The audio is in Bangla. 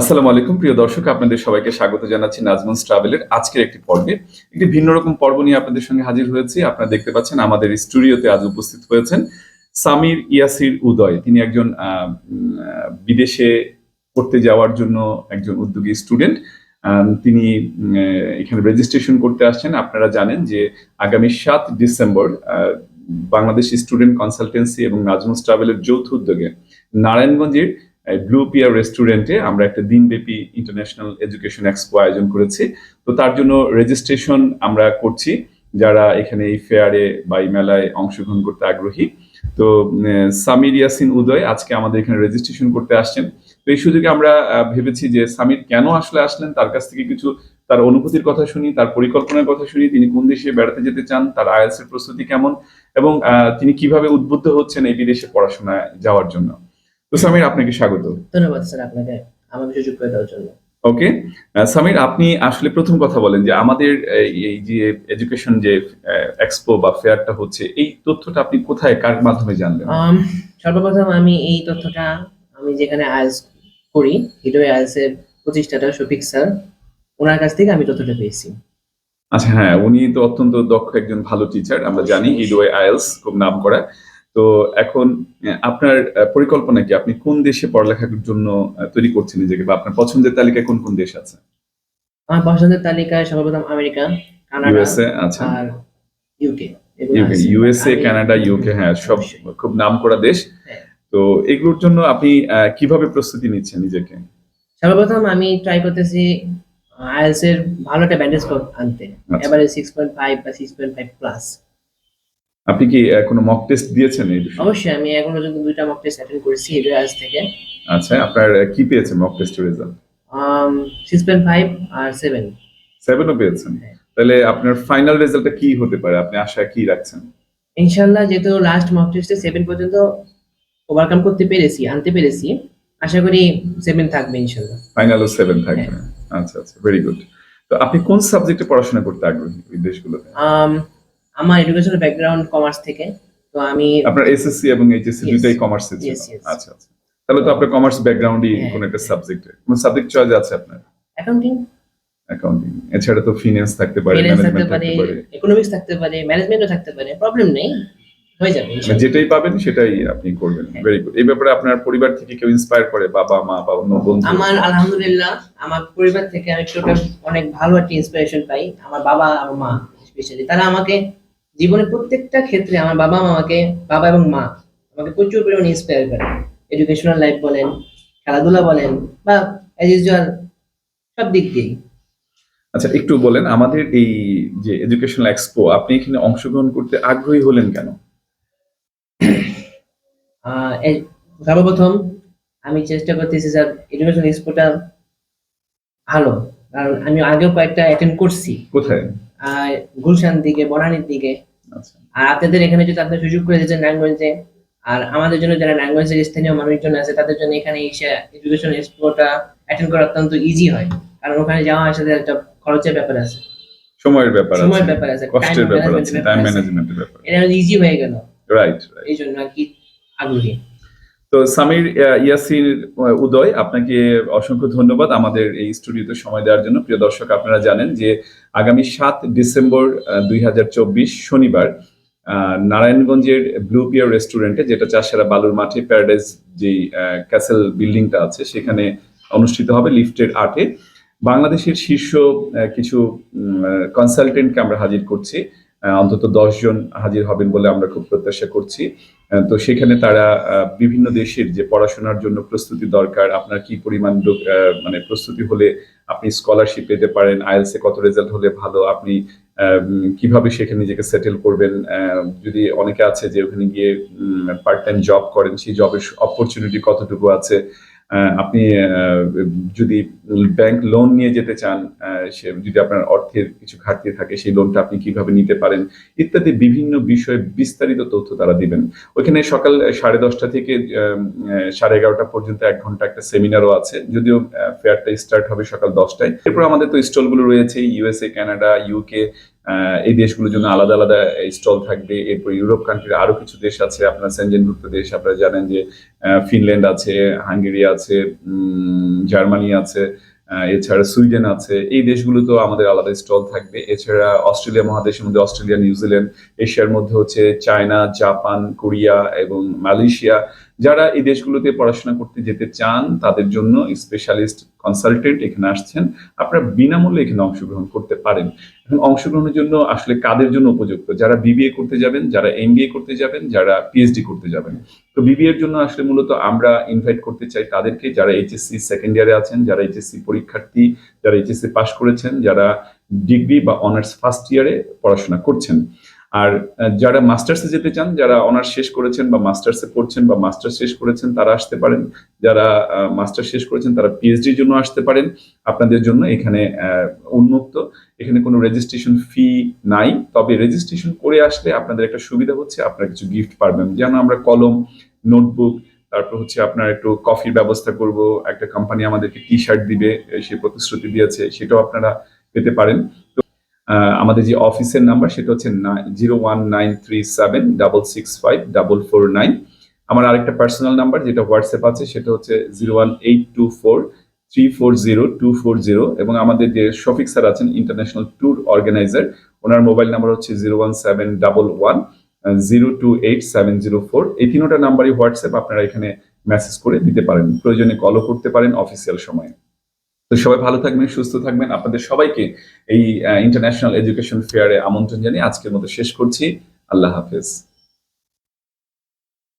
আসসালামু আলাইকুম, প্রিয় দর্শক, আপনাদের সবাইকে স্বাগত জানাচ্ছি নাজমুন ট্রাভেলের আজকের একটি পর্বে। একটি ভিন্ন রকম পর্ব নিয়ে আপনাদের সঙ্গে হাজির হয়েছি। আপনারা দেখতে পাচ্ছেন আমাদের স্টুডিওতে আজ উপস্থিত হয়েছেন সামির ইয়াসির উদয়। তিনি একজন বিদেশে পড়তে যাওয়ার জন্য একজন উদ্যোগী স্টুডেন্ট। তিনি এখানে রেজিস্ট্রেশন করতে আসছেন। আপনারা জানেন যে আগামী সাত ডিসেম্বর বাংলাদেশ স্টুডেন্ট কনসালটেন্সি এবং নাজমুস ট্রাভেলের যৌথ উদ্যোগে নারায়ণগঞ্জের ব্লু পিয়ার রেস্টুরেন্টে আমরা একটা দিনব্যাপী ইন্টারন্যাশনাল এডুকেশন এক্সপো আয়োজন করেছি। তো তার জন্য রেজিস্ট্রেশন আমরা করছি, যারা এখানে এই ফেয়ারে বা এই মেলায় অংশগ্রহণ করতে আগ্রহী। তো সামির ইয়াসিন উদয় আজকে আমাদের এখানে রেজিস্ট্রেশন করতে আসছেন। তো এই সুযোগে আমরা ভেবেছি যে সামির কেন আসলে আসলেন, তার কাছ থেকে কিছু তার অনুভূতির কথা শুনি, তার পরিকল্পনার কথা শুনি, তিনি কোন দেশে বেড়াতে যেতে চান, তার আইএলস প্রস্তুতি কেমন, এবং তিনি কীভাবে উদ্বুদ্ধ হচ্ছেন এই বিদেশে পড়াশোনায় যাওয়ার জন্য। তো সামির আপনাকে স্বাগত। ধন্যবাদ স্যার আপনাকে আমাকে সুযোগ করে দেওয়ার জন্য। ওকে সামির আপনি আসলে প্রথম কথা বলেন যে আমাদের এই যে এডুকেশন যে এক্সপো বা ফেয়ারটা হচ্ছে এই তথ্যটা আপনি কোথায় কার মাধ্যমে জানলেন? সর্বপ্রথম আমি এই তথ্যটা আমি যেখানে আইএলস করি হিডোয়ে আইএলস এর প্রতিষ্ঠাতা শফিক স্যার ওনার কাছ থেকে আমি তথ্যটা পেয়েছি। আচ্ছা হ্যাঁ উনি তো অত্যন্ত দক্ষ একজন ভালো টিচার আমরা জানি ইডোয়ে আইএলস খুব নাম করা। তো এখন আপনার পরিকল্পনা কি? আপনি কোন দেশে পড়ালেখার জন্য তৈরি করছেন নিজেকে? বা আপনার পছন্দের তালিকায় কোন কোন দেশ আছে? আমার পছন্দের তালিকায় সর্বপ্রথম আমেরিকা কানাডা আচ্ছা। আর ইউকে ইউএসএ কানাডা ইউকে হ্যাঁ সব খুব নাম করা দেশ। হ্যাঁ। তো এগুলোর জন্য আপনি কীভাবে প্রস্তুতি নিচ্ছেন নিজেকে? সর্বপ্রথম আমি ট্রাই করতেছি আইএলস এর ভালো একটা ব্যান্ডেজ আনতে। আচ্ছা। এবারে সিক্স পয়েন্ট ফাইভ বা সিক্স পয়েন্ট ফাইভ প্লাস আপনি কি কোনো মক টেস্ট দিয়েছেন এই বিষয়ে? অবশ্যই আমি এখন পর্যন্ত দুইটা মক টেস্ট অ্যাটেন্ড করেছি হিডোয়ে আইএলস থেকে। আচ্ছা আপনার কি পেয়েছেন মক টেস্টের রেজাল্ট সিক্স পয়েন্ট ফাইভ আর সেভেন সেভেনও পেয়েছেন। হ্যাঁ। তাহলে আপনার ফাইনাল রেজাল্টটা কি হতে পারে? আপনি আশা কি রাখছেন? ইনশাল্লাহ যেহেতু লাস্ট মক টেস্টে সেভেন পর্যন্ত ওভারকাম করতে পেরেছি আনতে পেরেছি আশা করি সেভেন থাকবে ইনশাল্লাহ ফাইনালও সেভেন থাকবে। আচ্ছা আচ্ছা ভেরি গুড তো আপনি কোন সাবজেক্টে পড়াশোনা করতে আগ্রহী ওই দেশগুলোতে? আম, আমার এডুকেশনাল ব্যাকগ্রাউন্ড কমার্স থেকে তো আমি আপনার এসএসসি এবং এইচএসসি. দুইটাই কমার্সে ছিল. আচ্ছা আচ্ছা। তাহলে তো আপনার কমার্স ব্যাকগ্রাউন্ডই হ্যাঁ, কোন একটা হ্যাঁ। সাবজেক্টে কোন সাবজেক্ট চয়েস আছে আপনার? অ্যাকাউন্টিং অ্যাকাউন্টিং এছাড়া তো ফিনান্স থাকতে পারে ম্যানেজমেন্ট থাকতে পারে ইকোনমিক্স থাকতে পারে ম্যানেজমেন্টও থাকতে পারে প্রবলেম নেই হয়ে যাবে মানে যেটাই পাবেন সেটাই আপনি করবেন। হ্যাঁ। ভেরি গুড এই ব্যাপারে আপনার পরিবার থেকে কেউ ইন্সপায়ার করে বাবা মা বা অন্য বন্ধু? আমার আলহামদুলিল্লাহ আমার পরিবার থেকে আমি ছোট অনেক ভালো একটা ইন্সপিরেশন পাই। আমার বাবা আমার মা স্পেশালি তারা আমাকে জীবনের প্রত্যেকটা ক্ষেত্রে আমার বাবা মা আমাকে বাবা এবং মা আমাকে প্রচুর পরিমাণে ইন্সপায়ার করে। এডুকেশনাল লাইফ বলেন খেলাধুলা বলেন বা অ্যাজ ইউজুয়াল সব দিক দিয়েই। আচ্ছা একটু বলেন আমাদের এই যে এডুকেশনাল এক্সপো আপনি এখানে অংশগ্রহণ করতে আগ্রহী হলেন কেন? সর্বপ্রথম আমি চেষ্টা করতেছি স্যার এডুকেশন এক্সপোটা ভালো কারণ আমি আগেও কয়েকটা অ্যাটেন্ড করছি। কোথায়? গুলশান দিকে বনানীর দিকে। আর আপনাদের এখানে যদি আপনার সুযোগ করে দিয়েছেন নারায়ণগঞ্জে আর আমাদের জন্য যারা নারায়ণগঞ্জের স্থানীয় মানুষজন আছে তাদের জন্য এখানে এসে এডুকেশন এক্সপোটা অ্যাটেন্ড করা অত্যন্ত ইজি হয়। কারণ ওখানে যাওয়া আসাতে একটা খরচের ব্যাপার আছে। সময়ের ব্যাপার সময়ের ব্যাপার আছে কষ্টের ব্যাপার আছে টাইম। ম্যানেজমেন্টের ব্যাপার এটা ইজি হয়ে গেল। রাইট রাইট এই জন্য আর কি আগ্রহী। তো সামির ইয়াসির উদয় আপনাকে অসংখ্য ধন্যবাদ আমাদের এই স্টুডিওতে সময় দেওয়ার জন্য। প্রিয় দর্শক আপনারা জানেন যে আগামী সাত ডিসেম্বর দুই হাজার চব্বিশ শনিবার নারায়ণগঞ্জের ব্লু পিয়ার রেস্টুরেন্টে যেটা চাষারা বালুর মাঠে প্যারাডাইজ যে ক্যাসেল বিল্ডিংটা আছে, সেখানে অনুষ্ঠিত হবে লিফটের আটে। বাংলাদেশের শীর্ষ কিছু কনসালটেন্টকে আমরা হাজির করছি। অন্তত জন হাজির হবেন বলে আমরা খুব প্রত্যাশা করছি। তো সেখানে তারা বিভিন্ন দেশের যে পড়াশোনার জন্য প্রস্তুতি দরকার, আপনার কি পরিমাণ মানে প্রস্তুতি হলে আপনি স্কলারশিপ পেতে পারেন আইএলসে কত রেজাল্ট হলে ভালো, আপনি কীভাবে সেখানে নিজেকে সেটেল করবেন? যদি অনেকে আছে যে ওখানে গিয়ে পার্ট টাইম জব করেন, সেই জবের অপরচুনিটি কতটুকু আছে? আপনি যদি ব্যাংক লোন নিয়ে যেতে চান সে, যদি আপনার অর্থের কিছু ঘাটতি থাকে, সেই লোনটা আপনি কীভাবে নিতে পারেন, ইত্যাদি বিভিন্ন বিষয়ে বিস্তারিত তথ্য তারা দিবেন। ওইখানে সকাল সাড়ে দশটা থেকে সাড়ে এগারোটা পর্যন্ত এক ঘণ্টা একটা সেমিনারও আছে। যদিও ফেয়ারটা স্টার্ট হবে সকাল দশটায়। এরপর আমাদের তো স্টলগুলো রয়েছে ইউএসএ কানাডা ইউকে এই দেশগুলোর জন্য আলাদা আলাদা স্টল থাকবে। এরপর ইউরোপ কান্ট্রির আরও কিছু দেশ আছে। আপনার সেনজেনভুক্ত দেশ, আপনারা জানেন যে ফিনল্যান্ড আছে, হাঙ্গেরি আছে জার্মানি আছে এছাড়া সুইডেন আছে। এই দেশগুলোতেও আমাদের আলাদা স্টল থাকবে। এছাড়া অস্ট্রেলিয়া মহাদেশের মধ্যে অস্ট্রেলিয়া, নিউজিল্যান্ড, এশিয়ার মধ্যে হচ্ছে চায়না, জাপান, কোরিয়া এবং মালয়েশিয়া। যারা এই দেশগুলোতে পড়াশোনা করতে যেতে চান, তাদের জন্য স্পেশালিস্ট কনসালটেন্ট এখানে আসছেন। আপনারা বিনামূল্যে এখানে অংশগ্রহণ করতে পারেন। এখন অংশগ্রহণের জন্য আসলে কাদের জন্য উপযুক্ত? যারা বিবিএ করতে যাবেন, যারা এমবিএ করতে যাবেন, যারা পিএইচডি করতে যাবেন। তো বিবিএ এর জন্য আসলে মূলত আমরা ইনভাইট করতে চাই তাদেরকে যারা এইচএসসি সেকেন্ড ইয়ারে আছেন, যারা এইচএসসি পরীক্ষার্থী, যারা এইচএসসি পাশ করেছেন, যারা ডিগ্রি বা অনার্স ফার্স্ট ইয়ারে পড়াশোনা করছেন। আর যারা মাস্টার্সে যেতে চান, যারা অনার্স শেষ করেছেন বা মাস্টার্সে পড়ছেন বা মাস্টার্স শেষ করেছেন, তারা আসতে পারেন। যারা মাস্টার শেষ করেছেন, তারা পিএইচডির জন্য আসতে পারেন। আপনাদের জন্য এখানে উন্মুক্ত। এখানে কোনো রেজিস্ট্রেশন ফি নাই। তবে রেজিস্ট্রেশন করে আসলে আপনাদের একটা সুবিধা হচ্ছে, আপনারা কিছু গিফট পাবেন যেন আমরা কলম নোটবুক তারপর হচ্ছে আপনার একটু কফির ব্যবস্থা করব। একটা কোম্পানি আমাদেরকে টি শার্ট দিবে, সে প্রতিশ্রুতি দিয়েছে, সেটাও আপনারা পেতে পারেন। আমাদের যে অফিসের নাম্বার সেটা হচ্ছে zero one nine three seven double six five double four nine. আমার আরেকটা পার্সোনাল নাম্বার যেটা হোয়াটসঅ্যাপ আছে, সেটা হচ্ছে zero one eight two four three four zero two four zero. এবং আমাদের যে শফিক স্যার আছেন ইন্টারন্যাশনাল ট্যুর অর্গানাইজার ওনার মোবাইল নাম্বার হচ্ছে zero one seven double one, zero two eight seven zero four. এই তিনোটা নাম্বারই হোয়াটসঅ্যাপ আপনারা এখানে মেসেজ করে দিতে পারেন। প্রয়োজনে কলও করতে পারেন অফিসিয়াল সময়ে। তো সবাই ভালো থাকবেন, সুস্থ থাকবেন। আপনাদের সবাইকে এই ইন্টারন্যাশনাল এডুকেশন ফেয়ারে আমন্ত্রণ জানিয়ে আজকের মতো শেষ করছি। আল্লাহ হাফেজ।